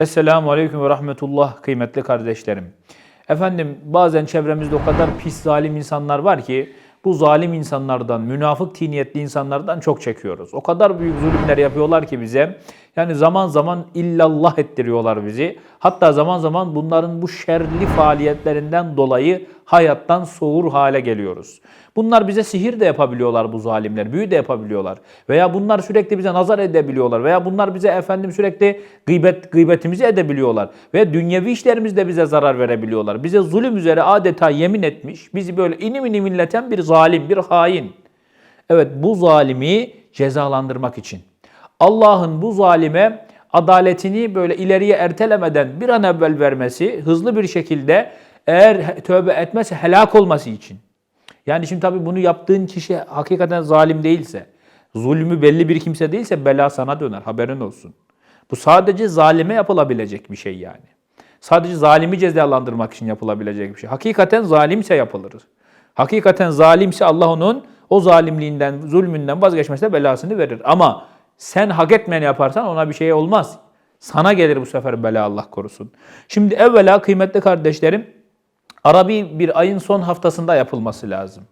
Esselamu Aleyküm ve Rahmetullah kıymetli kardeşlerim. Efendim bazen çevremizde o kadar pis zalim insanlar var ki bu zalim insanlardan, münafık tiniyetli insanlardan çok çekiyoruz. O kadar büyük zulümler yapıyorlar ki bize. Yani zaman zaman illallah ettiriyorlar bizi. Hatta zaman zaman bunların bu şerli faaliyetlerinden dolayı hayattan soğur hale geliyoruz. Bunlar bize sihir de yapabiliyorlar bu zalimler, büyü de yapabiliyorlar. Veya bunlar sürekli bize nazar edebiliyorlar. Veya bunlar bize efendim sürekli gıybet gıybetimizi edebiliyorlar. Ve dünyevi işlerimizde bize zarar verebiliyorlar. Bize zulüm üzere adeta yemin etmiş, bizi böyle inim inim inleten bir zalim, bir hain. Evet bu zalimi cezalandırmak için. Allah'ın bu zalime adaletini böyle ileriye ertelemeden bir an evvel vermesi, hızlı bir şekilde eğer tövbe etmezse helak olması için. Yani şimdi tabii bunu yaptığın kişi hakikaten zalim değilse, zulmü belli bir kimse değilse bela sana döner haberin olsun. Bu sadece zalime yapılabilecek bir şey yani. Sadece zalimi cezalandırmak için yapılabilecek bir şey. Hakikaten zalimse yapılır. Hakikaten zalimse Allah onun o zalimliğinden, zulmünden vazgeçmesine belasını verir. Ama sen hak etmeyeni yaparsan ona bir şey olmaz. Sana gelir bu sefer bela Allah korusun. Şimdi evvela kıymetli kardeşlerim Arabi bir ayın son haftasında yapılması lazım.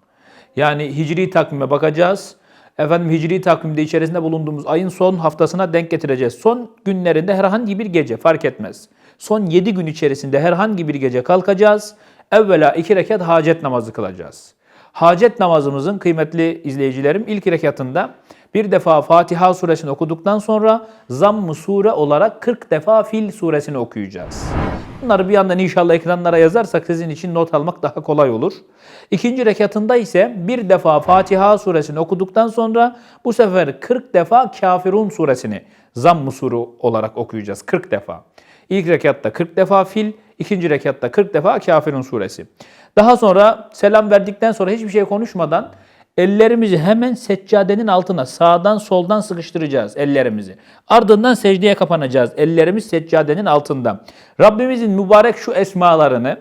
Yani hicri takvime bakacağız. Efendim hicri takvimde içerisinde bulunduğumuz ayın son haftasına denk getireceğiz. Son günlerinde herhangi bir gece fark etmez. Son 7 gün içerisinde herhangi bir gece kalkacağız. Evvela iki rekat hacet namazı kılacağız. Hacet namazımızın kıymetli izleyicilerim ilk rekatında bir defa Fatiha suresini okuduktan sonra zamm-ı sure olarak 40 defa Fil suresini okuyacağız. Bunları bir yandan inşallah ekranlara yazarsak sizin için not almak daha kolay olur. İkinci rekatında ise bir defa Fatiha suresini okuduktan sonra bu sefer 40 defa Kafirun suresini zamm-ı sure olarak okuyacağız 40 defa. İlk rekatta 40 defa fil, ikinci rekatta 40 defa Kafirun suresi. Daha sonra selam verdikten sonra hiçbir şey konuşmadan ellerimizi hemen seccadenin altına sağdan soldan sıkıştıracağız ellerimizi. Ardından secdeye kapanacağız. Ellerimiz seccadenin altında. Rabbimizin mübarek şu esmalarını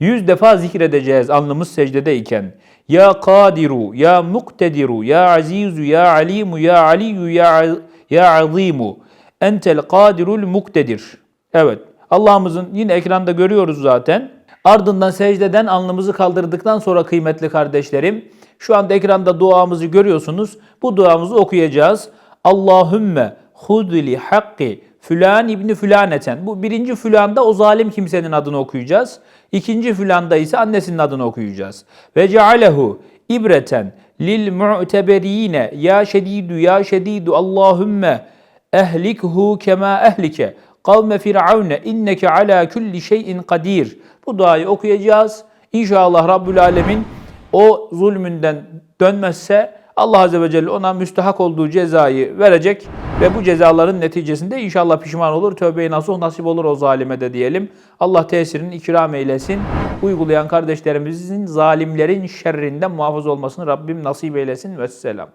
yüz defa zikredeceğiz alnımız secdedeyken. Ya Kadiru, Ya Muktediru, Ya Azizu, Ya Alimu, Ya Aliyu, Ya, ya Azimu. Entel Kadirul Muktedir. Evet. Allah'ımızın yine ekranda görüyoruz zaten. Ardından secdeden alnımızı kaldırdıktan sonra kıymetli kardeşlerim, şu anda ekranda duamızı görüyorsunuz. Bu duamızı okuyacağız. Allahümme hudli hakki fülan ibni fülaneten. Bu birinci fülanda o zalim kimsenin adını okuyacağız. İkinci fülanda ise annesinin adını okuyacağız. Ve cealehu ibreten lil mu'teberine ya şedidu ya şedidu Allahümme ehlikhu kema ehlike kavme firavne inneke ala kulli şeyin kadir. Bu duayı okuyacağız. İnşallah Rabbül Alemin o zulmünden dönmezse Allah Azze ve Celle ona müstahak olduğu cezayı verecek ve bu cezaların neticesinde inşallah pişman olur, tövbe-i nasuh nasip olur o zalime de diyelim. Allah tesirini ikram eylesin. Uygulayan kardeşlerimizin zalimlerin şerrinden muhafaza olmasını Rabbim nasip eylesin. Vesselam.